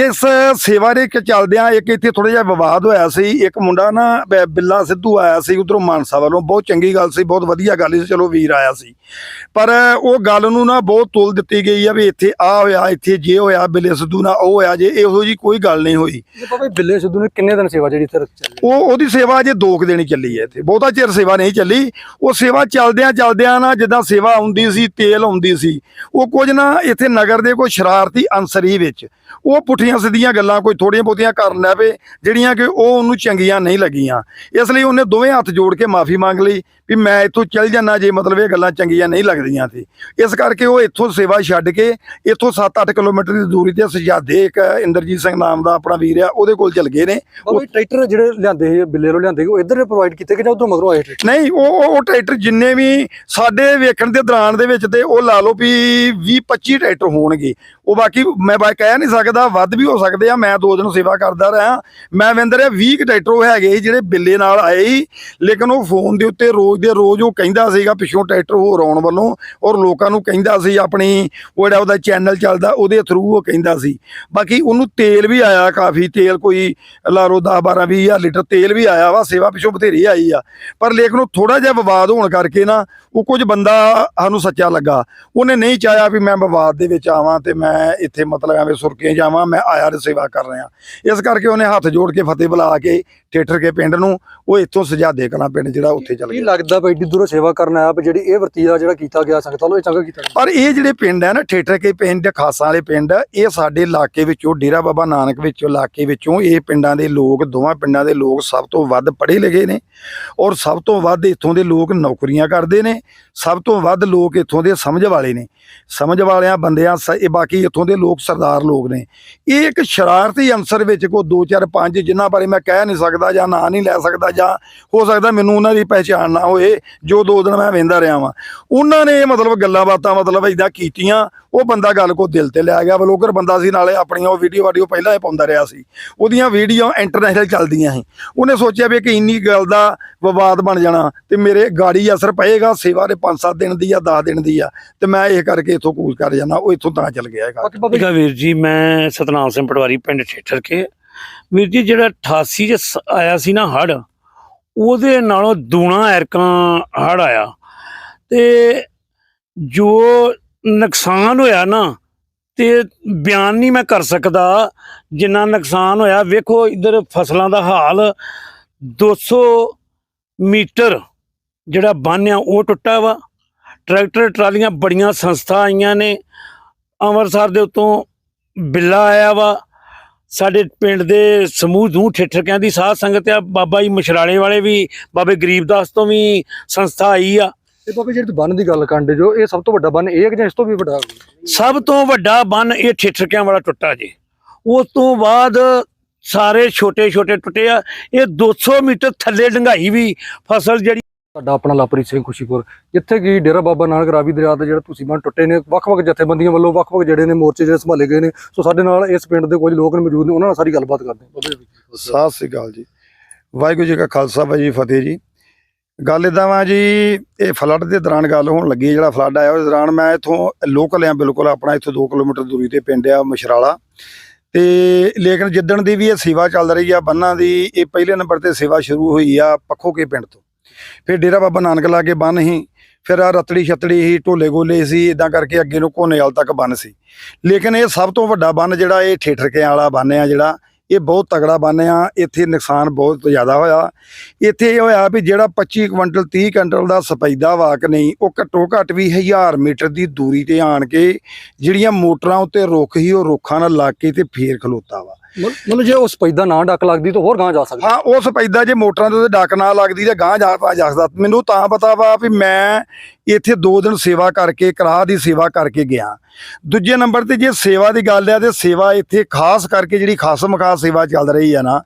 ਇਸ ਸੇਵਾ ਦੇ ਚੱਲਦਿਆਂ ਇੱਕ ਇੱਥੇ ਥੋੜਾ ਜਿਹਾ ਵਿਵਾਦ ਹੋਇਆ ਸੀ। ਇੱਕ ਮੁੰਡਾ ਨਾ ਬਿੱਲਾ ਸਿੱਧੂ ਆਇਆ ਸੀ ਉਧਰੋਂ ਮਾਨਸਾ ਵੱਲੋਂ। ਬਹੁਤ ਚੰਗੀ ਗੱਲ ਸੀ ਬਹੁਤ ਵਧੀਆ ਗੱਲ ਸੀ। ਚਲੋ ਵੀਰ ਆਇਆ ਸੀ। ਪਰ ਉਹ ਗੱਲ ਨੂੰ ਨਾ ਬਹੁਤ ਤੁਲ ਦਿੱਤੀ ਗਈ ਆ ਵੀ ਇੱਥੇ ਆ ਹੋਇਆ ਇੱਥੇ ਜੇ ਹੋਇਆ ਬਿੱਲੇ ਸਿੱਧੂ ਨਾਲ ਉਹ ਹੋਇਆ ਜੇ ਇਹੋ ਜੀ ਕੋਈ ਗੱਲ ਨਹੀਂ ਹੋਈ। ਬਿੱਲੇ ਸਿੱਧੂ ਨੇ ਕਿੰਨੇ ਦਿਨ ਸੇਵਾ ਜਿਹੜੀ ਇੱਥੇ ਚੱਲੀ ਉਹ ਉਹਦੀ ਸੇਵਾ ਅਜੇ ਦੋ ਕੁ ਦਿਨ ਹੀ ਚੱਲੀ ਹੈ ਇੱਥੇ। ਬਹੁਤਾ ਚਿਰ ਸੇਵਾ ਨਹੀਂ ਚੱਲੀ। ਉਹ ਸੇਵਾ ਚੱਲਦਿਆਂ ਚੱਲਦਿਆਂ ਨਾ ਜਿੱਦਾਂ ਸੇਵਾ ਆਉਂਦੀ ਸੀ ਤੇਲ ਆਉਂਦੀ ਸੀ ਉਹ ਕੁਝ ਨਾ ਇੱਥੇ ਨਗਰ ਦੇ ਕੋਈ ਸ਼ਰਾਰਤੀ ਅੰਸਰ ਹੀ ਵਿੱਚ ਉਹ ਪੁੱਠੀਆਂ ਸਿੱਧੀਆਂ ਗੱਲਾਂ ਕੋਈ ਥੋੜੀਆਂ ਬਹੁਤੀਆਂ ਕਰਨ ਲੱਗ ਪਏ ਜਿਹੜੀਆਂ ਕਿ ਉਹ ਉਹਨੂੰ ਚੰਗੀਆਂ ਨਹੀਂ ਲੱਗੀਆਂ। ਇਸ ਲਈ ਉਹਨੇ ਦੋਵੇਂ ਹੱਥ ਜੋੜ ਕੇ ਮਾਫੀ ਮੰਗ ਲਈ ਵੀ ਮੈਂ ਇੱਥੋਂ ਚੱਲ ਜਾਣਾ ਜੇ ਮਤਲਬ ਇਹ ਗੱਲਾਂ ਚੰਗੀਆਂ ਨਹੀਂ ਲੱਗਦੀਆਂ ਸੀ। ਇਸ ਕਰਕੇ ਉਹ ਇੱਥੋਂ ਸੇਵਾ ਛੱਡ ਕੇ ਇੱਥੋਂ 7-8 ਕਿਲੋਮੀਟਰ ਦੀ ਦੂਰੀ ਤੇ ਸਜਾਦੇ ਇੱਕ ਇੰਦਰਜੀਤ ਸਿੰਘ ਨਾਮ ਦਾ ਆਪਣਾ ਵੀਰ ਆ ਉਹਦੇ ਕੋਲ ਚਲ ਗਏ ਨੇ। ਜੀ ਟਰੈਕਟਰ ਜਿਹੜੇ ਲਿਆਂਦੇ ਸੀ ਬਿੱਲੇ ਨੂੰ ਲਿਆਂਦੇ ਉਹ ਇੱਧਰ ਪ੍ਰੋਵਾਈਡ ਕੀਤੇ ਕਿ ਜਾਂ ਉਧਰੋਂ ਮਗਰੋਂ ਆਏ ਟਰੈਕਟਰ? ਨਹੀਂ ਉਹ ਉਹ- ਉਹ ਟਰੈਕਟਰ ਜਿੰਨੇ ਵੀ ਸਾਡੇ ਵੇਖਣ ਦੇ ਦੌਰਾਨ ਦੇ ਵਿੱਚ ਤੇ ਉਹ ਲਾ ਲਓ ਵੀ 20 25 ਟਰੈਕਟਰ ਹੋਣਗੇ। ਉਹ ਬਾਕੀ ਮੈਂ ਬਾ ਕਹਿ ਨਹੀਂ ਸਕਦਾ, ਵੱਧ ਵੀ ਹੋ ਸਕਦੇ ਆ। ਮੈਂ ਦੋ ਦਿਨ ਸੇਵਾ ਕਰਦਾ ਰਿਹਾ। ਮੈਂ ਵਿੰਦਰ 20 ਕੁ ਟਰੈਕਟਰ ਉਹ ਹੈਗੇ ਜਿਹੜੇ ਬਿੱਲੇ ਨਾਲ ਆਏ ਸੀ। ਲੇਕਿਨ ਉਹ ਫੋਨ ਦੇ ਉੱਤੇ ਰੋਜ਼ ਦੇ ਰੋਜ਼ ਉਹ ਕਹਿੰਦਾ ਸੀਗਾ, ਪਿੱਛੋਂ ਟਰੈਕਟਰ ਹੋਰ ਆਉਣ ਵੱਲੋਂ। ਔਰ ਲੋਕਾਂ ਨੂੰ ਕਹਿੰਦਾ ਸੀ, ਆਪਣੀ ਉਹ ਜਿਹੜਾ ਉਹਦਾ ਚੈਨਲ ਚੱਲਦਾ, ਉਹਦੇ ਥਰੂ ਉਹ ਕਹਿੰਦਾ ਸੀ। ਬਾਕੀ ਉਹਨੂੰ ਤੇਲ ਵੀ ਆਇਆ ਕਾਫੀ, ਤੇਲ ਕੋਈ ਲਾ ਲਓ 10 12 20 ਹਜ਼ਾਰ ਲੀਟਰ ਤੇਲ ਵੀ ਆਇਆ ਵਾ, ਸੇਵਾ ਪਿੱਛੋਂ ਬਥੇਰੀ ਆਈ ਆ। ਪਰ ਲੇਕਿਨ ਉਹ ਥੋੜਾ ਜਿਹਾ ਵਿਵਾਦ ਹੋਣ ਕਰਕੇ ਨਾ, ਉਹ ਕੁਝ ਬੰਦਾ ਸਾਨੂੰ ਸੱਚਾ ਲੱਗਾ। ਉਹਨੇ ਨਹੀਂ ਚਾਹਿਆ ਵੀ ਮੈਂ ਵਿਵਾਦ ਦੇ ਵਿੱਚ ਆਵਾਂ ਤੇ ਮੈਂ ਇੱਥੇ ਮਤਲਬ ਐਵੇਂ ਸੁਰਕੇ ਜਾਵਾਂ ਮੈਂ ਆਇਆ ਸੇਵਾ ਕਰ ਰਿਹਾ। ਇਸ ਕਰਕੇ ਉਹਨੇ ਹੱਥ ਜੋੜ ਕੇ ਫਤਿਹ ਬੁਲਾ ਕੇ ਠੇਠਰ ਕੇ ਪਿੰਡ ਨੂੰ ਉਹ ਇੱਥੋਂ ਸਜਾਦੇ ਕਲਾਂ ਪਿੰਡ ਜਿਹੜਾ ਉੱਥੇ ਚੱਲ ਕੀ ਗਿਆ। ਲੱਗਦਾ ਬਈ ਦੂਰੋਂ ਸੇਵਾ ਕਰਨ ਆਇਆ ਵੀ ਜਿਹੜੀ ਇਹ ਵਰਤੀਆ ਜਿਹੜਾ ਕੀਤਾ ਗਿਆ ਸੰਗਤਾਂ ਨੂੰ ਇਹ ਚੰਗਾ ਕੀਤਾ ਪਰ ਇਹ ਜਿਹੜੇ ਪਿੰਡ ਹੈ ਨਾ ਠੇਠਰ ਕੇ ਪਿੰਡ ਖਾਸਾਂ ਵਾਲੇ ਪਿੰਡ ਇਹ ਸਾਡੇ ਇਲਾਕੇ ਵਿੱਚੋਂ ਡੇਰਾ ਬਾਬਾ ਨਾਨਕ ਵਿੱਚੋਂ ਇਲਾਕੇ ਵਿੱਚੋਂ ਇਹ ਪਿੰਡਾਂ ਦੇ ਲੋਕ ਦੋਵਾਂ ਪਿੰਡਾਂ ਦੇ ਲੋਕ ਸਭ ਤੋਂ ਵੱਧ ਪੜ੍ਹੇ ਲਿਖੇ ਨੇ ਔਰ ਸਭ ਤੋਂ ਵੱਧ ਇੱਥੋਂ ਦੇ ਲੋਕ ਨੌਕਰੀਆਂ ਕਰਦੇ ਨੇ ਸਭ ਤੋਂ ਵੱਧ ਲੋਕ ਇੱਥੋਂ ਦੇ ਸਮਝ ਵਾਲੇ ਨੇ। ਸਮਝ ਵਾਲਿਆਂ ਬੰਦਿਆਂ ਇਹ ਬਾਕੀ ਇੱਥੋਂ ਦੇ ਲੋਕ ਸਰਦਾਰ ਲੋਕ ਨੇ। ਇਹ ਇੱਕ ਸ਼ਰਾਰਤੀ ਅੰਸਰ ਵਿੱਚ ਕੋ 2 4 5 ਜਿਨ੍ਹਾਂ ਬਾਰੇ ਮੈਂ ਕਹਿ ਨਹੀਂ ਸਕਦਾ ਜਾਂ ਨਾਂ ਨਹੀਂ ਲੈ ਸਕਦਾ ਜਾਂ ਹੋ ਸਕਦਾ ਮੈਨੂੰ ਉਹਨਾਂ ਦੀ ਪਹਿਚਾਣ ਨਾ ਹੋਏ, ਜੋ ਦੋ ਦਿਨ ਮੈਂ ਵੇਂਦਾ ਰਿਹਾ ਵਾਂ। ਉਹਨਾਂ ਨੇ ਮਤਲਬ ਗੱਲਾਂ ਬਾਤਾਂ ਮਤਲਬ ਇਦਾਂ ਕੀਤੀਆਂ, ਉਹ ਬੰਦਾ ਗੱਲ ਕੋ ਦਿਲ ਤੇ ਲੈ ਗਿਆ। ਬਲੋਗਰ ਬੰਦਾ ਸੀ, ਨਾਲੇ ਆਪਣੀਆਂ ਉਹ ਵੀਡੀਓ ਵਾਡੀਓ ਪਹਿਲਾਂ ਹੀ ਪਾਉਂਦਾ ਰਿਹਾ ਸੀ। ਉਹਦੀਆਂ ਵੀਡੀਓ ਇੰਟਰਨੈਸ਼ਨਲ ਚੱਲਦੀਆਂ ਸੀ। ਉਹਨੇ ਸੋਚਿਆ ਵੀ ਕਿ ਇੰਨੀ ਗੱਲ ਦਾ ਵਿਵਾਦ ਬਣ ਜਾਣਾ ਤੇ ਮੇਰੇ ਗਾੜੀ ਅਸਰ ਪਏਗਾ, ਸੇਵਾ ਦੇ 5-7 ਦਿਨ ਦੀ ਆ 10 ਦਿਨ ਦੀ ਆ, ਤੇ ਮੈਂ ਇਹ ਕਰਕੇ ਇੱਥੋਂ ਕੂਚ ਕਰ ਜਾਣਾ ਉਹ ਇੱਥੋਂ ਤਾਂ ਚੱਲ ਗਿਆ ਹੈਗਾ ਵੀਰ ਜੀ, ਮੈਂ ਸਤਨਾਮ ਸਿੰਘ ਪਟਵਾਰੀ ਪਿੰਡ ਠੇਠਰ ਕੇ। ਵੀਰ ਜੀ, ਜਿਹੜਾ 88 ਚ ਸ- ਆਇਆ ਸੀ ਨਾ ਹੜ ਉਹਦੇ ਨਾਲੋਂ ਦੂਣਾ ਐਰਕਾਂ ਹੜ ਆਇਆ। ਤੇ ਜੋ ਨੁਕਸਾਨ ਹੋਇਆ ਨਾ, ਤੇ ਬਿਆਨ ਨਹੀਂ ਮੈਂ ਕਰ ਸਕਦਾ, ਜਿੰਨਾ ਨੁਕਸਾਨ ਹੋਇਆ, ਵੇਖੋ ਇਧਰ ਫਸਲਾਂ ਦਾ ਹਾਲ। 200 ਮੀਟਰ ਜਿਹੜਾ ਬੰਨ੍ਹ ਆ, ਉਹ ਟੁੱਟਾ ਵਾ। ਟਰੈਕਟਰ ਟਰਾਲੀਆਂ ਬੜੀਆਂ ਸੰਸਥਾ ਆਈਆਂ ਨੇ। ਅੰਮ੍ਰਿਤਸਰ ਦੇ ਉਤੋਂ ਬਿੱਲਾ ਆਇਆ ਵਾ। ਸਾਡੇ ਪਿੰਡ ਦੇ ਸਮੂਹ ਦੂ ਠੇਠਰਕਿਆਂ ਦੀ ਸਾਧ ਸੰਗਤ ਆ। ਬਾਬਾ ਜੀ ਮਛਰਾਲੇ ਵਾਲੇ ਵੀ ਬਾਬੇ ਗਰੀਬਦਾਸ ਤੋਂ ਵੀ ਸੰਸਥਾ ਆਈ ਆ। ਇਹ ਬਾਬਾ ਜਿਹੜੀ ਬੰਨ ਦੀ ਗੱਲ ਕਰਦੇ ਜੋ ਇਹ ਸਭ ਤੋਂ ਵੱਡਾ ਬੰਨ ਇਹ ਹੈ ਜਾਂ ਇਸ ਤੋਂ ਵੀ ਵੱਡਾ? ਸਭ ਤੋਂ ਵੱਡਾ ਬੰਨ ਇਹ ਠੇਠਰਕਿਆਂ ਵਾਲਾ ਟੁੱਟਾ ਜੀ। ਉਸ ਤੋਂ ਬਾਅਦ ਸਾਰੇ ਛੋਟੇ ਛੋਟੇ ਟੁੱਟੇ ਆ। ਇਹ 200 ਮੀਟਰ ਥੱਲੇ ਡੰਗਾਈ ਵੀ ਫਸਲ ਜਿਹੜੀ ਤੁਹਾਡਾ ਆਪਣਾ ਲਾਪਰੀ ਸਿੰਘ ਖੁਸ਼ੀਪੁਰ, ਜਿੱਥੇ ਕਿ ਡੇਰਾ ਬਾਬਾ ਨਾਨਕ ਰਾਵੀ ਦਰਿਆ ਦੇ ਜਿਹੜਾ ਤੁਸੀਂ ਬੰਨ ਟੁੱਟੇ ਨੇ, ਵੱਖ-ਵੱਖ ਜਥੇਬੰਦੀਆਂ ਵੱਲੋਂ ਵੱਖ-ਵੱਖ ਜਿਹੜੇ ਨੇ ਮੋਰਚੇ ਜਿਹੜੇ ਸੰਭਾਲੇ ਗਏ ਨੇ। ਸੋ ਸਾਡੇ ਨਾਲ ਇਸ ਪਿੰਡ ਦੇ ਕੁਝ ਲੋਕ ਨੇ ਮੌਜੂਦ ਨੇ, ਉਹਨਾਂ ਨਾਲ ਸਾਰੀ ਗੱਲਬਾਤ ਕਰਦੇ ਹਾਂ। ਜੀ ਸਤਿ ਸ੍ਰੀ ਅਕਾਲ ਜੀ। ਵਾਹਿਗੁਰੂ ਜੀ ਕਾ ਖਾਲਸਾ, ਵਾਹਿਗੁਰੂ ਜੀ ਫਤਿਹ ਜੀ। ਗੱਲ ਇਦਾਂ ਵਾ ਜੀ, ਇਹ ਫਲੱਡ ਦੇ ਦੌਰਾਨ ਗੱਲ ਹੋਣ ਲੱਗੀ ਜਿਹੜਾ ਫਲੱਡ ਆਇਆ ਉਸ ਦੌਰਾਨ ਮੈਂ ਇਥੋਂ ਲੋਕਲ ਆ ਬਿਲਕੁਲ ਆਪਣਾ ਇੱਥੋਂ 2 ਕਿਲੋਮੀਟਰ ਦੂਰੀ ਤੇ ਪਿੰਡ ਆ ਮਸ਼ਰਾਲਾ ਤੇ ਲੇਕਿਨ ਜਿੱਦਣ ਦੀ ਵੀ ਇਹ ਸੇਵਾ ਚੱਲ ਰਹੀ ਆ, ਬੰਨਾਂ ਦੀ, ਇਹ ਪਹਿਲੇ ਨੰਬਰ ਤੇ ਸੇਵਾ ਸ਼ੁਰੂ ਹੋਈ ਆ ਪੱਖੋ ਪਿੰਡ ਤੋਂ। ਫਿਰ ਡੇਰਾ ਬਾਬਾ ਨਾਨਕ ਲਾ ਕੇ ਬੰਨ ਹੀ ਫਿਰ ਆ ਰਤੜੀ ਛਤੜੀ ਹੀ ਢੋਲੇ ਗੋਲੇ ਸੀ ਇਦਾਂ ਕਰਕੇ ਅੱਗੇ ਨੂੰ ਕੋਨੇਵਾਲ ਤੱਕ ਬੰਨ ਸੀ। ਲੇਕਿਨ ਇਹ ਸਭ ਤੋਂ ਵੱਡਾ ਬੰਨ ਜਿਹੜਾ ਇਹ ਠੇਠਰਕਿਆਂ ਵਾਲਾ ਬੰਨ ਆ ਜਿਹੜਾ ਇਹ ਬਹੁਤ ਤਗੜਾ ਬੰਨ ਆ ਇੱਥੇ ਨੁਕਸਾਨ ਬਹੁਤ ਜ਼ਿਆਦਾ ਹੋਇਆ। ਇੱਥੇ ਇਹ ਹੋਇਆ ਵੀ ਜਿਹੜਾ 25 ਕੁਇੰਟਲ 30 ਕੁਇੰਟਲ ਦਾ ਸਪੈਦਾ ਵਾਕ ਨਹੀਂ ਉਹ ਘੱਟੋ ਘੱਟ ਵੀ 1000 ਮੀਟਰ ਦੀ ਦੂਰੀ ਤੇ ਆਣ ਕੇ ਜਿਹੜੀਆਂ ਮੋਟਰਾਂ ਉੱਤੇ ਰੁੱਖ ਹੀ ਉਹ ਰੁੱਖਾਂ ਨਾਲ ਲੱਗ ਕੇ ਤੇ ਫੇਰ ਖਲੋਤਾ ਵਾ। ਮਤਲਬ ਜੇ ਉਸ ਪੈਦਾ ਨਾ ਡੱਕ ਲੱਗਦੀ ਤਾਂ ਹੋਰ ਗਾਂ ਜਾ ਸਕਦਾ। ਹਾਂ ਉਹ ਸਪੈਦਾ ਜੇ ਮੋਟਰਾਂ ਉੱਤੇ ਡੱਕ ਨਾ ਲੱਗਦੀ ਤੇ ਗਾਂ ਜਾ ਪਾ ਜਾ ਸਕਦਾ। ਮੈਨੂੰ ਤਾਂ ਪਤਾ ਵਾ ਵੀ ਮੈਂ ਇੱਥੇ 2 ਦਿਨ ਸੇਵਾ ਕਰਕੇ ਕਰਾਹ ਦੀ ਸੇਵਾ ਕਰਕੇ ਗਿਆ। ਦੂਜੇ ਨੰਬਰ ਤੇ ਜੇ ਸੇਵਾ ਦੀ ਗੱਲ ਆ ਤੇ ਸੇਵਾ ਇੱਥੇ ਖਾਸ ਕਰਕੇ ਜਿਹੜੀ ਖਾਸ ਖਾਸ ਸੇਵਾ ਚੱਲ ਰਹੀ ਆ ਨਾ,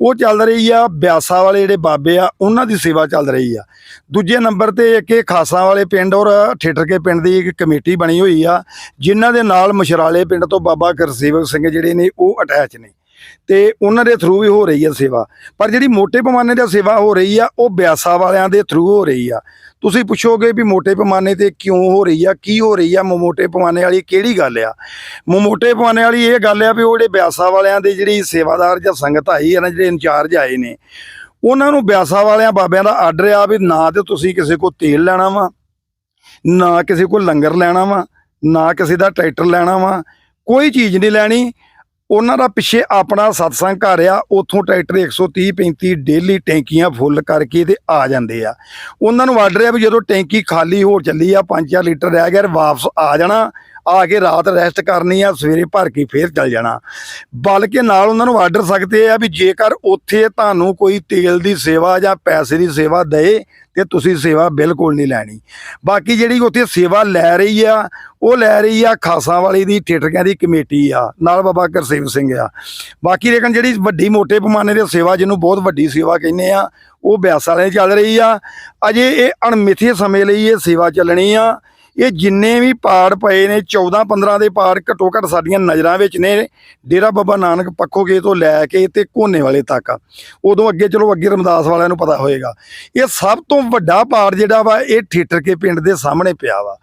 ਉਹ ਚੱਲ ਰਹੀ ਆ ਬਿਆਸਾ ਵਾਲੇ ਜਿਹੜੇ ਬਾਬੇ ਆ, ਉਹਨਾਂ ਦੀ ਸੇਵਾ ਚੱਲ ਰਹੀ ਆ। ਦੂਜੇ ਨੰਬਰ ਤੇ ਇੱਕ ਇਹ ਖਾਸਾਂ ਵਾਲੇ ਪਿੰਡ ਔਰ ਠੇਠਰ ਕੇ ਪਿੰਡ ਦੀ ਇੱਕ ਕਮੇਟੀ ਬਣੀ ਹੋਈ ਆ, ਜਿਨ੍ਹਾਂ ਦੇ ਨਾਲ ਮਸ਼ਰਾਲੇ ਪਿੰਡ ਤੋਂ ਬਾਬਾ ਗੁਰਸੇਵਕ ਸਿੰਘ ਜਿਹੜੇ ਨੇ, ਉਹ ਅਟੈਚ ਨੇ। ਤੇ ਉਹਨਾਂ ਦੇ ਥਰੂ ਵੀ ਹੋ ਰਹੀ ਆ ਸੇਵਾ। ਪਰ ਜਿਹੜੀ ਮੋٹے ਪੈਮਾਨੇ ਦੀ ਸੇਵਾ ਹੋ ਰਹੀ ਆ, ਉਹ ਬਿਆਸਾ ਵਾਲਿਆਂ ਦੇ ਥਰੂ ਹੋ ਰਹੀ ਆ। ਤੁਸੀਂ ਪੁੱਛੋਗੇ ਵੀ ਮੋਟੇ ਪੈਮਾਨੇ ਤੇ ਕਿਉਂ ਹੋ ਰਹੀ ਆ, ਕੀ ਹੋ ਰਹੀ ਆ ਮੋਟੇ ਪੈਮਾਨੇ ਵਾਲੀ ਕਿਹੜੀ ਗੱਲ ਆ? ਮੋਟੇ ਪੈਮਾਨੇ ਵਾਲੀ ਇਹ ਗੱਲ ਆ ਵੀ ਉਹ ਜਿਹੜੇ ਬਿਆਸਾ ਵਾਲਿਆਂ ਦੇ ਜਿਹੜੀ ਸੇਵਾਦਾਰ ਜਾਂ ਸੰਗਤ ਆਈ ਹੈ ਨਾ, ਜਿਹੜੇ ਇੰਚਾਰਜ ਆਏ ਨੇ, ਉਹਨਾਂ ਨੂੰ ਬਿਆਸਾ ਵਾਲਿਆਂ ਬਾਬਿਆਂ ਦਾ ਆਰਡਰ ਆ ਵੀ ਨਾ ਤੇ ਤੁਸੀਂ ਕਿਸੇ ਕੋ ਤੇਲ ਲੈਣਾ ਵਾ, ਨਾ ਕਿਸੇ ਕੋ ਲੰਗਰ ਲੈਣਾ ਵਾ, ਨਾ ਕਿਸੇ ਦਾ ਟਰੈਕਟਰ ਲੈਣਾ ਵਾ, ਕੋਈ ਚੀਜ਼ ਨਹੀਂ ਲੈਣੀ। ਉਹਨਾਂ ਦਾ ਪਿੱਛੇ ਆਪਣਾ ਸਤਸੰਗ ਘਰ ਆ, ਉੱਥੋਂ ਟਰੈਕਟਰ 130 35 ਡੇਲੀ ਟੈਂਕੀਆਂ ਫੁੱਲ ਕਰਕੇ ਤੇ ਆ ਜਾਂਦੇ ਆ। ਉਹਨਾਂ ਨੂੰ ਆਰਡਰ ਆ ਵੀ ਜਦੋਂ ਟੈਂਕੀ ਖਾਲੀ ਹੋ ਚੱਲੀ ਆ 5-4 ਲੀਟਰ ਰਹਿ ਗਿਆ ਵਾਪਸ ਆ ਜਾਣਾ। ਆ ਕੇ ਰਾਤ ਰੈਸਟ ਕਰਨੀ ਆ, ਸਵੇਰੇ ਭਰ ਕੇ ਫੇਰ ਚੱਲ ਜਾਣਾ। ਬਲਕਿ ਨਾਲ ਉਹਨਾਂ ਨੂੰ ਆਰਡਰ ਸਕਦੇ ਆ ਵੀ ਜੇਕਰ ਉੱਥੇ ਤੁਹਾਨੂੰ ਕੋਈ ਤੇਲ ਦੀ ਸੇਵਾ ਜਾਂ ਪੈਸੇ ਦੀ ਸੇਵਾ ਦੇ ਤੇ ਤੁਸੀਂ ਸੇਵਾ ਬਿਲਕੁਲ ਨਹੀਂ ਲੈਣੀ। ਬਾਕੀ ਜਿਹੜੀ ਉੱਥੇ ਸੇਵਾ ਲੈ ਰਹੀ ਆ, ਉਹ ਲੈ ਰਹੀ ਆ ਖਾਸਾਂ ਵਾਲੀ ਦੀ ਠੇਠਰੀਆਂ ਦੀ ਕਮੇਟੀ ਆ, ਨਾਲ ਬਾਬਾ ਗੁਰਸੇਵ ਸਿੰਘ ਆ। ਬਾਕੀ ਲੇਕਿਨ ਜਿਹੜੀ ਵੱਡੀ ਮੋਟੇ ਪੈਮਾਨੇ ਦੀ ਸੇਵਾ ਜਿਹਨੂੰ ਬਹੁਤ ਵੱਡੀ ਸੇਵਾ ਕਹਿੰਦੇ ਆ, ਉਹ ਬਿਆਸ ਵਾਲੇ ਚੱਲ ਰਹੀ ਆ। ਅਜੇ ਇਹ ਅਣਮਿੱਥੇ ਸਮੇਂ ਲਈ ਇਹ ਸੇਵਾ ਚੱਲਣੀ ਆ। ਇਹ ਜਿੰਨੇ ਵੀ ਪਾੜ ਪਏ ਨੇ 14 15 ਦੇ ਪਾੜ ਘੱਟੋ ਘੱਟ ਸਾਡੀਆਂ ਨਜ਼ਰਾਂ ਵਿੱਚ ਨੇ ਡੇਰਾ ਬਾਬਾ ਨਾਨਕ ਪੱਖੋਗੇ ਤੋਂ ਲੈ ਕੇ ਤੇ ਕੋਨੇ ਵਾਲੇ ਤੱਕ ਉਦੋਂ ਅੱਗੇ ਚਲੋ ਅੱਗੇ ਰਮਦਾਸ ਵਾਲਿਆਂ ਨੂੰ ਪਤਾ ਹੋਏਗਾ। ਇਹ ਸਭ ਤੋਂ ਵੱਡਾ ਪਾੜ ਜਿਹੜਾ ਵਾ ਇਹ ਠੇਠਰ ਕੇ ਪਿੰਡ ਦੇ ਸਾਹਮਣੇ ਪਿਆ ਵਾ।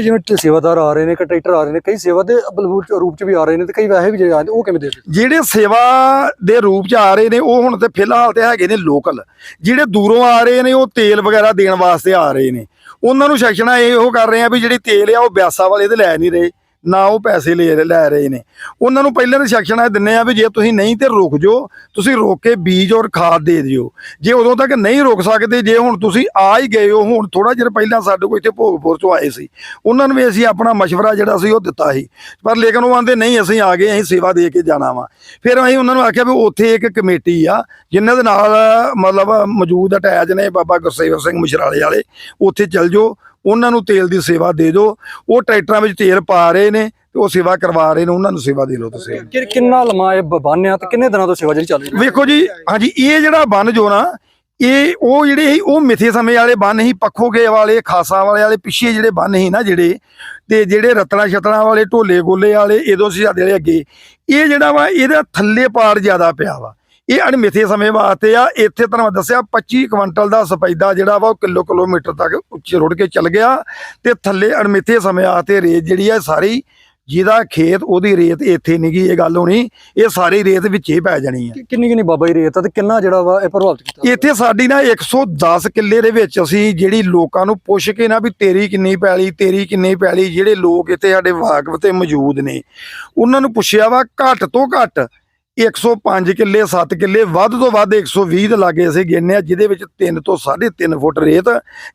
ਜਿਵੇਂ ਸੇਵਾਦਾਰ ਆ ਰਹੇ ਨੇ ਕੰਟਰੈਕਟਰ ਆ ਰਹੇ ਨੇ ਕਈ ਸੇਵਾ ਦੇ ਰੂਪ ਚ ਵੀ ਆ ਰਹੇ ਨੇ ਤੇ ਕਈ ਵੈਸੇ ਵੀ ਜਿਹੜੇ ਆਉਂਦੇ ਉਹ ਕਿਵੇਂ ਦੇ ਜਿਹੜੇ ਸੇਵਾ ਦੇ ਰੂਪ ਚ ਆ ਰਹੇ ਨੇ ਉਹ ਹੁਣ ਤੇ ਫਿਲਹਾਲ ਤੇ ਹੈਗੇ ਨੇ ਲੋਕਲ। ਜਿਹੜੇ ਦੂਰੋਂ ਆ ਰਹੇ ਨੇ ਉਹ ਤੇਲ ਵਗੈਰਾ ਦੇਣ ਵਾਸਤੇ ਆ ਰਹੇ ਨੇ। ਉਹਨਾਂ ਨੂੰ ਸੈਕਸ਼ਨਾਂ ਇਹੋ ਕਰ ਰਹੇ ਆ ਵੀ ਜਿਹੜੀ ਤੇਲ ਆ, ਉਹ ਬਿਆਸਾ ਵਾਲੇ ਤੇ ਲੈ ਨਹੀਂ ਰਹੇ। ਨਾ ਉਹ ਪੈਸੇ ਲੈ ਲੈ ਰਹੇ ਨੇ। ਉਹਨਾਂ ਨੂੰ ਪਹਿਲਾਂ ਦੇ ਸੈਕਸ਼ਨ ਇਹ ਦਿੰਨੇ ਆ ਵੀ ਜੇ ਤੁਸੀਂ ਨਹੀਂ ਤੇ ਰੁਕ ਜਾਓ, ਤੁਸੀਂ ਰੋਕ ਕੇ ਬੀਜ ਔਰ ਖਾਦ ਦੇ ਦਿਓ। ਜੇ ਉਦੋਂ ਤੱਕ ਨਹੀਂ ਰੁਕ ਸਕਦੇ, ਜੇ ਹੁਣ ਤੁਸੀਂ ਆ ਹੀ ਗਏ ਹੋ, ਹੁਣ ਥੋੜਾ ਜਿਹਾ ਪਹਿਲਾਂ ਸਾਡੇ ਕੋਲ ਇੱਥੇ ਭੋਗਪੁਰ ਤੋਂ ਆਏ ਸੀ। ਉਹਨਾਂ ਨੂੰ ਵੀ ਅਸੀਂ ਆਪਣਾ ਮਸ਼ਵਰਾ ਜਿਹੜਾ ਸੀ ਉਹ ਦਿੱਤਾ ਸੀ। ਪਰ ਲੇਕਿਨ ਉਹ ਆਂਦੇ, ਨਹੀਂ, ਅਸੀਂ ਆ ਗਏ, ਅਸੀਂ ਸੇਵਾ ਦੇ ਕੇ ਜਾਣਾ ਵਾ। ਫਿਰ ਅਸੀਂ ਉਹਨਾਂ ਨੂੰ ਆਖਿਆ ਵੀ ਉੱਥੇ ਇੱਕ ਕਮੇਟੀ ਆ, ਜਿਨ੍ਹਾਂ ਦੇ ਨਾਲ ਮਤਲਬ ਮੌਜੂਦ ਅਟੈਚ ਨੇ ਬਾਬਾ ਗੁਰਸੇਵਕ ਸਿੰਘ ਮਸ਼ਰਾਲੇ ਵਾਲੇ, ਉੱਥੇ ਚੱਲ ਜਾਓ। ਉਹਨਾਂ ਨੂੰ ਤੇਲ ਦੀ ਸੇਵਾ ਦੇ ਦਿਓ। ਉਹ ਟਰੈਕਟਰਾਂ ਵਿੱਚ ਤੇਲ ਪਾ ਰਹੇ ਨੇ ਤੇ ਉਹ ਸੇਵਾ ਕਰਵਾ ਰਹੇ ਨੇ ਉਹਨਾਂ ਨੂੰ ਸੇਵਾ ਦੇ ਲਓ ਤੁਸੀਂ। ਕਿ ਕਿੰਨਾ ਲੰਮਾ ਇਹ ਬ- ਬੰਨ੍ਹ ਆ ਤੇ ਕਿੰਨੇ ਦਿਨਾਂ ਤੋਂ ਸੇਵਾ ਜਿਹੜੀ ਚੱਲ ਰਹੀ ਹੈ? ਵੇਖੋ ਜੀ ਹਾਂਜੀ ਇਹ ਜਿਹੜਾ ਬੰਨ ਜੋ ਨਾ ਇਹ ਉਹ ਜਿਹੜੇ ਸੀ ਉਹ ਮਿੱਥੇ ਸਮੇਂ ਵਾਲੇ ਬੰਨ ਸੀ ਪੱਖੋਗੇ ਵਾਲੇ ਖਾਸਾ ਵਾਲੇ ਵਾਲੇ ਪਿੱਛੇ ਜਿਹੜੇ ਬੰਨ ਸੀ ਨਾ ਜਿਹੜੇ ਤੇ ਜਿਹੜੇ ਰਤਨਾ ਛਤਣਾ ਵਾਲੇ ਢੋਲੇ ਗੋਲੇ ਵਾਲੇ ਇਦੋਂ ਸੀ ਸਾਡੇ ਵਾਲੇ ਅੱਗੇ। ਇਹ ਜਿਹੜਾ ਵਾ ਇਹਦਾ ਥੱਲੇ ਪਾੜ ਜ਼ਿਆਦਾ ਪਿਆ ਵਾ। ਇਹ ਅਣਮਿੱਥੇ ਸਮੇਂ ਵਾਸਤੇ ਆ। ਇੱਥੇ ਤੁਹਾਨੂੰ ਮੈਂ ਦੱਸਿਆ 25 ਕੁਇੰਟਲ ਦਾ ਸਪੈਦਾ ਜਿਹੜਾ ਵਾ ਉਹ ਕਿਲੋ ਕਿਲੋਮੀਟਰ ਤੱਕ ਉੱਚੇ ਰੁੜ ਕੇ ਚੱਲ ਗਿਆ। ਤੇ ਥੱਲੇ ਅਣਮਿੱਥੇ ਸਮੇਂ ਵਾਸਤੇ ਰੇਤ ਜਿਹੜੀ ਆ ਸਾਰੀ ਜਿਹਦਾ ਖੇਤ ਉਹਦੀ ਰੇਤ ਇੱਥੇ ਨਹੀਂ ਗਈ ਇਹ ਗੱਲ ਹੋਣੀ। ਇਹ ਸਾਰੀ ਰੇਤ ਵਿੱਚੇ ਪੈ ਜਾਣੀ ਆ। ਕਿ- ਕਿੰਨੀ ਕਿੰਨੀ ਬਾਬਾ ਜੀ ਰੇਤ ਆ ਤੇ ਕਿੰਨਾ ਜਿਹੜਾ ਵਾ ਇਹ ਪ੍ਰਭਾਵਿਤ ਕੀਤਾ ਇੱਥੇ ਸਾਡੀ ਨਾ 110 ਕਿੱਲੇ ਦੇ ਵਿੱਚ ਅਸੀਂ ਜਿਹੜੀ ਲੋਕਾਂ ਨੂੰ ਪੁੱਛ ਕੇ ਨਾ ਵੀ ਤੇਰੀ ਕਿੰਨੀ ਪੈਲੀ ਤੇਰੀ ਕਿੰਨੀ ਪੈਲੀ ਜਿਹੜੇ ਲੋਕ ਇੱਥੇ ਸਾਡੇ ਵਾਕਫ ਤੇ ਮੌਜੂਦ ਨੇ ਉਹਨਾਂ ਨੂੰ ਪੁੱਛਿਆ ਵਾ ਘੱਟ ਤੋਂ ਘੱਟ 105 ਕਿੱਲੇ 7 ਕਿੱਲੇ ਵੱਧ ਤੋਂ ਵੱਧ 120 ਦੇ ਲਾਗੇ ਅਸੀਂ ਗਿਣਨੇ ਆ ਜਿਹਦੇ ਵਿੱਚ 3 ਤੋਂ 3.5 ਫੁੱਟ ਰੇਤ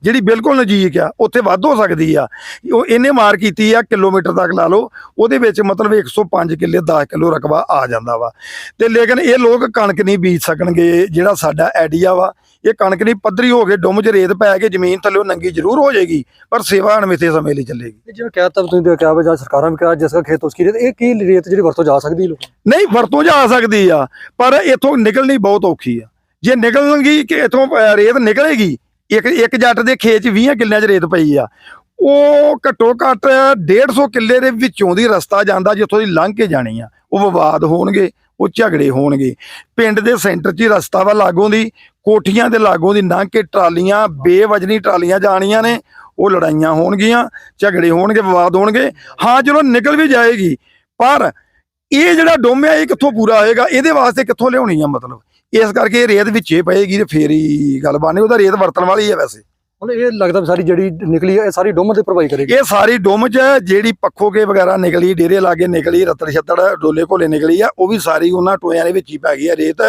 ਜਿਹੜੀ ਬਿਲਕੁਲ ਨਜ਼ਦੀਕ ਆ ਉੱਥੇ ਵੱਧ ਹੋ ਸਕਦੀ ਆ। ਉਹ ਇਹਨੇ ਮਾਰ ਕੀਤੀ ਆ ਕਿਲੋਮੀਟਰ ਤੱਕ ਲਾ ਲਓ ਉਹਦੇ ਵਿੱਚ ਮਤਲਬ 105 ਕਿੱਲੇ 10 ਕਿਲੋ ਰਕਬਾ ਆ ਜਾਂਦਾ ਵਾ। ਤੇ ਲੇਕਿਨ ਇਹ ਲੋਕ ਕਣਕ ਨਹੀਂ ਬੀਜ ਸਕਣਗੇ ਜਿਹੜਾ ਸਾਡਾ ਆਈਡੀਆ ਵਾ। ਇਹ ਕਣਕ ਨਹੀਂ ਪੱਧਰੀ ਹੋ ਕੇ ਡੁੰਮ 'ਚ ਰੇਤ ਪੈ ਕੇ ਜ਼ਮੀਨ ਥੱਲੇ ਨੰਗੀ ਜ਼ਰੂਰ ਹੋ ਜਾਏਗੀ ਪਰ ਸੇਵਾ ਅਣਮਿੱਥੇ ਸਮੇਂ ਲਈ ਚੱਲੇਗੀ। ਜਿਵੇਂ ਕਹਿਤਾ ਤੁਸੀਂ ਤੇ ਕਿਹਾ ਵੀ ਜਾਂ ਸਰਕਾਰਾਂ ਵੀ ਕਿਹਾ ਜਿਸ ਦਾ ਖੇਤ ਉਸਕੀ ਰੇਤ ਇਹ ਕੀ ਰੇਤ ਜਿਹੜੀ ਵਰਤੋਂ ਜਾ ਸਕਦੀ ਲੋਕਾਂ ਨਹੀਂ ਵਰਤੋਂ ਜਾ ਸਕਦੀ ਆ, ਪਰ ਇੱਥੋਂ ਨਿਕਲਣੀ ਬਹੁਤ ਔਖੀ ਆ। ਜੇ ਨਿਕਲਣਗੀ ਕਿ ਇੱਥੋਂ ਰੇਤ ਨਿਕਲੇਗੀ, ਇੱਕ ਇੱਕ ਜੱਟ ਦੇ ਖੇਤ 'ਚ 20 ਕਿੱਲਿਆਂ 'ਚ ਰੇਤ ਪਈ ਆ, ਉਹ ਘੱਟੋ ਘੱਟ 150 ਕਿੱਲੇ ਦੇ ਵਿੱਚੋਂ ਦੀ ਰਸਤਾ ਜਾਂਦਾ ਜਿੱਥੋਂ ਦੀ ਲੰਘ ਕੇ ਜਾਣੀ ਆ। ਉਹ ਵਿਵਾਦ ਹੋਣਗੇ, ਉਹ ਝਗੜੇ ਹੋਣਗੇ। ਪਿੰਡ ਦੇ ਸੈਂਟਰ 'ਚ ਹੀ ਰਸਤਾ ਵਾ ਲਾਗੋਂ ਦੀ, ਕੋਠੀਆਂ ਦੇ ਲਾਗੋਂ ਦੀ ਲੰਘ ਕੇ ਟਰਾਲੀਆਂ, ਬੇਵਜਨੀ ਟਰਾਲੀਆਂ ਜਾਣੀਆਂ ਨੇ, ਉਹ ਲੜਾਈਆਂ ਹੋਣਗੀਆਂ, ਝਗੜੇ ਹੋਣਗੇ, ਵਿਵਾਦ ਹੋਣਗੇ। ਹਾਂ, ਚਲੋ ਨਿਕਲ ਵੀ ਜਾਏਗੀ, ਪਰ ਇਹ ਜਿਹੜਾ ਡੋਮ ਇਹ ਕਿੱਥੋਂ ਪੂਰਾ ਹੋਏਗਾ? ਇਹਦੇ ਵਾਸਤੇ ਕਿੱਥੋਂ ਲਿਆਉਣੀ ਆ ਮਤਲਬ? ਇਸ ਕਰਕੇ ਇਹ ਰੇਤ ਵਿੱਚੇ ਪਏਗੀ ਤੇ ਫੇਰ ਹੀ ਗੱਲ ਬਾਨੀ ਉਹਦਾ ਰੇਤ ਵਰਤਣ ਵਾਲੀ ਹੈ ਵੈਸੇ। ਹੁਣ ਇਹ ਲੱਗਦਾ ਸਾਰੀ ਜਿਹੜੀ ਨਿਕਲੀ ਹੈ ਇਹ ਸਾਰੀ ਡੁੰਮ ਤੇ ਪ੍ਰਭਾਵ ਕਰੇਗੀ। ਇਹ ਸਾਰੀ ਡੁੰਮ ਚ ਜਿਹੜੀ ਪੱਖੋਗੇ ਵਗੈਰਾ ਨਿਕਲੀ ਡੇਰੇ ਲਾਗੇ ਨਿਕਲੀ ਰਤੜ ਛੱਤੜ ਡੋਲੇ ਘੋਲੇ ਨਿਕਲੀ ਆ ਉਹ ਵੀ ਸਾਰੀ ਉਹਨਾਂ ਟੋਇਆਂ ਦੇ ਵਿੱਚ ਹੀ ਪੈ ਗਈ ਆ ਰੇਤ।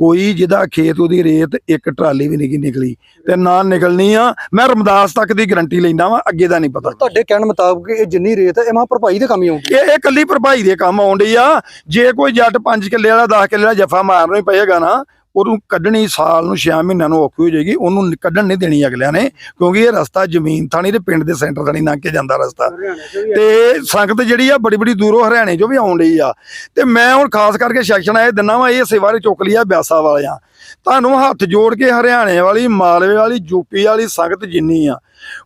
ਕੋਈ ਜਿਹਦਾ ਖੇਤ ਉਹਦੀ ਰੇਤ ਇੱਕ ਟਰਾਲੀ ਵੀ ਨਹੀਂ ਨਿਕਲੀ ਤੇ ਨਾ ਨਿਕਲਣੀ ਆ। ਮੈਂ ਰਮਦਾਸ ਤੱਕ ਦੀ ਗਰੰਟੀ ਲੈਂਦਾ ਵਾਂ ਅੱਗੇ ਦਾ ਨਹੀਂ ਪਤਾ। ਤੁਹਾਡੇ ਕਹਿਣ ਮੁਤਾਬਕ ਇਹ ਜਿੰਨੀ ਰੇਤ ਹੈ ਇਹ ਮਾ ਭਰਪਾਈ ਦੇ ਕੰਮ ਹੀ ਆਉਂਦੀ ਇਹ ਇਹ ਕੱਲੀ ਭਰਪਾਈ ਦੇ ਕੰਮ ਆਉਂਦੀ ਆ। ਜੇ ਕੋਈ ਜੱਟ 5 ਕਿੱਲੇ ਵਾਲਾ 10 ਕਿੱਲੇ ਵਾਲਾ ਜਫਾ ਮਾਰਨਾ ਹੀ ਪਏਗਾ ਨਾ ਉਹਨੂੰ ਕੱਢਣੀ ਸਾਲ ਨੂੰ 6 ਮਹੀਨਿਆਂ ਨੂੰ ਔਖੀ ਹੋ ਜਾਏਗੀ ਉਹਨੂੰ ਕੱਢਣ ਨਹੀਂ ਦੇਣੀ ਅਗਲਿਆਂ ਨੇ ਕਿਉਂਕਿ ਇਹ ਰਸਤਾ ਜ਼ਮੀਨ ਥਾਣੀ ਤੇ ਪਿੰਡ ਦੇ ਸੈਂਟਰ ਥਾਣੀ ਲੰਘ ਕੇ ਜਾਂਦਾ ਰਸਤਾ। ਤੇ ਸੰਗਤ ਜਿਹੜੀ ਆ ਬੜੀ ਬੜੀ ਦੂਰੋਂ ਹਰਿਆਣੇ ਚੋਂ ਵੀ ਆਉਣ ਡਈ ਆ। ਤੇ ਮੈਂ ਹੁਣ ਖਾਸ ਕਰਕੇ ਸੈਕਸ਼ਨ ਇਹ ਦਿੰਨਾ ਵਾ ਇਹ ਸੇਵਾ ਦੇ ਚੁੱਕ ਲਈ ਆ ਬਿਆਸਾ ਵਾਲਿਆਂ। ਤੁਹਾਨੂੰ ਹੱਥ ਜੋੜ ਕੇ ਹਰਿਆਣੇ ਵਾਲੀ ਮਾਲਵੇ ਵਾਲੀ ਯੂਪੀ ਵਾਲੀ ਸੰਗਤ ਜਿੰਨੀ ਆ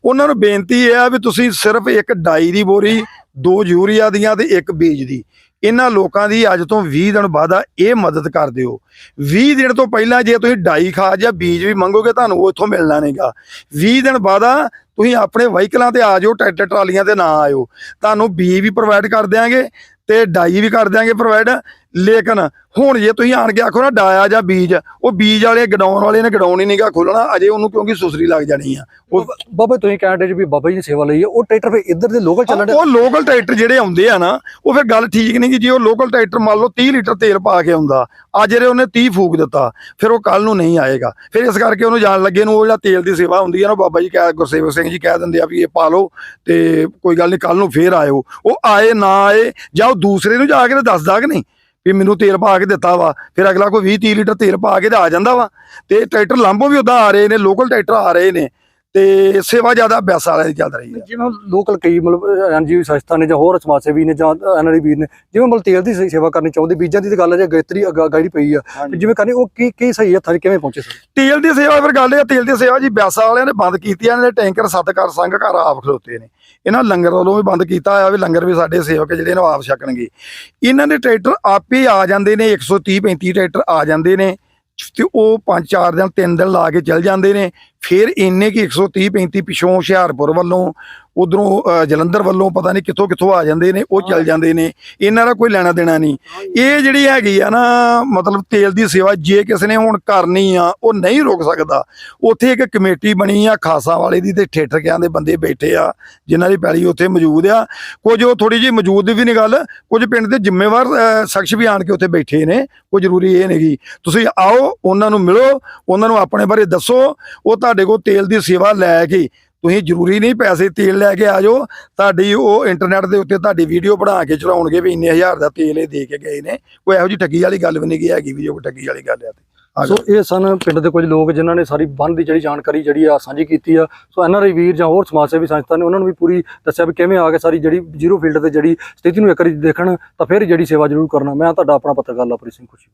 ਉਹਨਾਂ ਨੂੰ ਬੇਨਤੀ ਇਹ ਆ ਵੀ ਤੁਸੀਂ ਸਿਰਫ ਇੱਕ ਡਾਈ ਦੀ ਬੋਰੀ ਦੋ ਯੂਰੀਆ ਦੀਆਂ ਤੇ ਇੱਕ ਬੀਜ ਦੀ। ਇਹਨਾਂ ਲੋਕਾਂ ਦੀ ਅੱਜ ਤੋਂ 20 ਦਿਨ ਬਾਅਦ ਇਹ ਮਦਦ ਕਰ ਦਿਓ। 20 ਦਿਨ ਤੋਂ ਪਹਿਲਾਂ ਜੇ ਤੁਸੀਂ ਡਾਈ ਖਾਦ ਜਾਂ ਬੀਜ ਵੀ ਮੰਗੋਗੇ, ਤੁਹਾਨੂੰ ਉਹ ਇੱਥੋਂ ਮਿਲਣਾ ਨਹੀਂਗਾ 20 ਦਿਨ ਬਾਅਦ ਤੁਸੀਂ ਆਪਣੇ ਵਹੀਕਲਾਂ ਤੇ ਆ ਜਾਓ, ਟਰੈਕਟਰ ਟਰਾਲੀਆਂ ਤੇ ਨਾ ਆਇਓ। ਤੁਹਾਨੂੰ ਬੀਜ ਵੀ ਪ੍ਰੋਵਾਈਡ ਕਰ ਦਿਆਂਗੇ ਤੇ ਡਾਈ ਵੀ ਕਰ ਦਿਆਂਗੇ ਪ੍ਰੋਵਾਈਡ ਲੇਕਿਨ ਹੁਣ ਜੇ ਤੁਸੀਂ ਆਣ ਕੇ ਆਖੋ ਨਾ ਡਾਇਆ ਜਾਂ ਬੀਜ ਉਹ ਬੀਜ ਵਾਲੇ ਗਡਾਉਣ ਵਾਲੇ ਨੇ ਗਡਾਉਣ ਹੀ ਨਹੀਂਗਾ ਖੋਲਣਾ ਅਜੇ ਉਹਨੂੰ ਕਿਉਂਕਿ ਸੁਸਰੀ ਲੱਗ ਜਾਣੀ ਆ। ਉਹ ਬਾਬਾ ਤੁਸੀਂ ਕਹਿੰਦੇ ਜੀ ਵੀ ਬਾਬਾ ਜੀ ਦੀ ਸੇਵਾ ਲਈ ਹੈ ਉਹ ਟਰੈਕਟਰ ਫਿਰ ਇੱਧਰ ਦੇ ਲੋਕਲ ਚੱਲਣ ਉਹ ਲੋਕਲ ਟਰੈਕਟਰ ਜਿਹੜੇ ਆਉਂਦੇ ਆ ਨਾ ਉਹ ਫਿਰ ਗੱਲ ਠੀਕ ਨਹੀਂ ਕਿ ਜੇ ਉਹ ਲੋਕਲ ਟਰੈਕਟਰ ਮੰਨ ਲਓ 30 ਲੀਟਰ ਤੇਲ ਪਾ ਕੇ ਆਉਂਦਾ ਅੱਜ ਜਿਹੜੇ ਉਹਨੇ 30 ਫੂਕ ਦਿੱਤਾ ਫਿਰ ਉਹ ਕੱਲ ਨੂੰ ਨਹੀਂ ਆਏਗਾ। ਫਿਰ ਇਸ ਕਰਕੇ ਉਹਨੂੰ ਜਾਣ ਲੱਗੇ ਨੂੰ ਉਹ ਜਿਹੜਾ ਤੇਲ ਦੀ ਸੇਵਾ ਹੁੰਦੀ ਹੈ ਨਾ ਬਾਬਾ ਜੀ ਕਹਿ ਗੁਰਸੇਵਕ ਸਿੰਘ ਜੀ ਕਹਿ ਦਿੰਦੇ ਆ ਵੀ ਇਹ ਪਾ ਲਓ ਤੇ ਕੋਈ ਗੱਲ ਨਹੀਂ ਕੱਲ ਨੂੰ ਫੇਰ ਆਇਓ। ਉਹ ਆਏ ਨਾ ਆਏ ਜਾਂ ਉਹ ਦੂਸਰੇ ਨੂੰ ਜਾ ਕੇ ਦੱਸਦਾ ਕਿ ਨਹੀਂ? ਵੀ ਮੈਨੂੰ ਤੇਲ ਪਾ ਕੇ ਦਿੱਤਾ ਵਾ, ਫਿਰ ਅਗਲਾ ਕੋਈ 20 30 ਲੀਟਰ ਤੇਲ ਪਾ ਕੇ ਤੇ ਆ ਜਾਂਦਾ ਵਾ। ਤੇ ਟਰੈਕਟਰ ਲਾਂਭੋ ਵੀ ਉਦਾਂ ਆ ਰਹੇ ਨੇ ਲੋਕਲ ਟਰੈਕਟਰ ਆ ਰਹੇ ਨੇ। ਤੇ ਸੇਵਾ ਜ਼ਿਆਦਾ ਬਿਆਸਾ ਵਾਲਿਆਂ ਦੀ ਚੱਲ ਰਹੀ ਹੈ। ਜਿਵੇਂ ਲੋਕਲ ਕਈ ਮਤਲਬ ਐਨਜੀਓ ਸੰਸਥਾ ਨੇ ਜਾਂ ਹੋਰ ਸਮਾਜ ਸੇਵੀ ਨੇ ਜਾਂ ਐਨਆਰਆਈ ਵੀਰ ਨੇ ਜਿਵੇਂ ਮਤਲਬ ਤੇਲ ਦੀ ਸੇ- ਸੇਵਾ ਕਰਨੀ ਚਾਹੁੰਦੇ ਬੀਜਾਂ ਦੀ ਤਾਂ ਗੱਲ ਹੈ ਜੇ ਗਾਇਤਰੀ ਅਗਾ- ਗਾੜੀ ਪਈ ਆ ਤੇ ਜਿਵੇਂ ਕਰਨੀ ਉਹ ਕੀ ਕੀ ਸਹੀ ਹੱਥਾਂ 'ਚ ਕਿਵੇਂ ਪਹੁੰਚੇ ਸਰ? ਤੇਲ ਦੀ ਸੇਵਾ ਫਿਰ ਗੱਲ ਇਹ ਆ, ਤੇਲ ਦੀ ਸੇਵਾ ਜੀ ਬਿਆਸਾ ਵਾਲਿਆਂ ਨੇ ਬੰਦ ਕੀਤੀ ਆ ਇਹਨਾਂ ਦੇ ਟੈਂਕਰ ਸਤਕਾਰ ਸੰਘ ਘਰ ਆਪ ਖਲੋਤੇ ਨੇ। ਇਹਨਾਂ ਲੰਗਰ ਵੱਲੋਂ ਵੀ ਬੰਦ ਕੀਤਾ ਆ ਵੀ ਲੰਗਰ ਵੀ ਸਾਡੇ ਸੇਵਕ ਜਿਹੜੇ ਨੇ ਉਹ ਆਪ ਛਕਣਗੇ। ਇਹਨਾਂ ਦੇ ਟਰੈਕਟਰ ਆਪੇ ਆ ਜਾਂਦੇ ਨੇ 130 35 ਟਰੈਕਟਰ ਆ ਜਾਂਦੇ ਨੇ ਤੇ ਉਹ 5-4 ਦਿਨ 3 ਦਿਨ ਲਾ ਕੇ ਚੱਲ ਜਾਂਦੇ ਨੇ ਫਿਰ ਇੰਨੇ ਕੀ 130 35 ਪਿਛੋਂ ਹੁਸ਼ਿਆਰਪੁਰ ਵੱਲੋਂ ਉਧਰੋਂ ਜਲੰਧਰ ਵੱਲੋਂ ਪਤਾ ਨਹੀਂ ਕਿੱਥੋਂ ਕਿੱਥੋਂ ਆ ਜਾਂਦੇ ਨੇ ਉਹ ਚੱਲ ਜਾਂਦੇ ਨੇ। ਇਹਨਾਂ ਦਾ ਕੋਈ ਲੈਣਾ ਦੇਣਾ ਨਹੀਂ ਇਹ ਜਿਹੜੀ ਹੈਗੀ ਆ ਨਾ ਮਤਲਬ ਤੇਲ ਦੀ ਸੇਵਾ ਜੇ ਕਿਸੇ ਨੇ ਹੁਣ ਕਰਨੀ ਆ ਉਹ ਨਹੀਂ ਰੋਕ ਸਕਦਾ। ਉੱਥੇ ਇੱਕ ਕਮੇਟੀ ਬਣੀ ਆ ਖਾਸਾ ਵਾਲੇ ਦੀ ਤੇ ਠੇਠਕਿਆਂ ਦੇ ਬੰਦੇ ਬੈਠੇ ਆ ਜਿਨ੍ਹਾਂ ਦੀ ਪੈਲੀ ਉੱਥੇ ਮੌਜੂਦ ਆ। ਕੁਝ ਉਹ ਥੋੜੀ ਜਿਹੀ ਮੌਜੂਦ ਦੀ ਵੀ ਨਹੀਂ ਗੱਲ ਕੁਝ ਪਿੰਡ ਦੇ ਜ਼ਿੰਮੇਵਾਰ ਸ਼ਖਸ ਵੀ ਆਣ ਕੇ ਉੱਥੇ ਬੈਠੇ ਨੇ ਕੋਈ ਜ਼ਰੂਰੀ ਇਹ ਨਹੀਂਗੀ ਤੁਸੀਂ ਆਓ ਉਹਨਾਂ ਨੂੰ ਮਿਲੋ ਉਹਨਾਂ ਨੂੰ ਆਪਣੇ ਬਾਰੇ ਦੱਸੋ ਉਹ ਤੁਹਾਡੇ ਕੋਲ ਤੇਲ ਦੀ ਸੇਵਾ ਲੈ ਕੇ ਤੁਸੀਂ ਜ਼ਰੂਰੀ ਨਹੀਂ ਪੈਸੇ ਤੇਲ ਲੈ ਕੇ ਆ ਜਾਓ ਤੁਹਾਡੀ ਉਹ ਇੰਟਰਨੈਟ ਦੇ ਉੱਤੇ ਤੁਹਾਡੀ ਵੀਡੀਓ ਬਣਾ ਕੇ ਚੜਾਉਣਗੇ ਵੀ ਇੰਨੇ ਹਜ਼ਾਰ ਦਾ ਤੇਲ ਇਹ ਦੇ ਕੇ ਗਏ ਨੇ। ਕੋਈ ਇਹੋ ਜਿਹੀ ਠੱਗੀ ਵਾਲੀ ਗੱਲ ਵੀ ਨਹੀਂ ਹੈਗੀ ਵੀ ਜੋ ਠੱਗੀ ਵਾਲੀ ਗੱਲ ਆ ਤੇ। ਸੋ ਇਹ ਸਨ ਪਿੰਡ ਦੇ ਕੁਝ ਲੋਕ ਜਿਨ੍ਹਾਂ ਨੇ ਸਾਰੀ ਬੰਨ ਦੀ ਜਿਹੜੀ ਜਾਣਕਾਰੀ ਜਿਹੜੀ ਆ ਸਾਂਝੀ ਕੀਤੀ ਆ। ਸੋ ਐਨਆਰਆਈ ਵੀਰ ਜਾਂ ਹੋਰ ਸਮਾਜ ਸੇਵੀ ਸੰਸਥਾ ਨੇ ਉਹਨਾਂ ਨੂੰ ਵੀ ਪੂਰੀ ਦੱਸਿਆ ਵੀ ਕਿਵੇਂ ਆ ਕੇ ਸਾਰੀ ਜਿਹੜੀ ਜ਼ੀਰੋ ਫੀਲਡ ਤੇ ਜਿਹੜੀ ਸਥਿਤੀ ਨੂੰ ਇੱਕ ਵਾਰੀ ਦੇਖਣ ਤਾਂ ਫਿਰ ਜਿਹੜੀ ਸੇਵਾ ਜ਼ਰੂਰ ਕਰਨਾ। ਮੈਂ ਤੁਹਾਡਾ ਆਪਣਾ ਪੱਤਰਕਾਰ ਲਵਪ੍ਰੀਤ ਸਿੰਘ ਖੁਸ਼ੀ।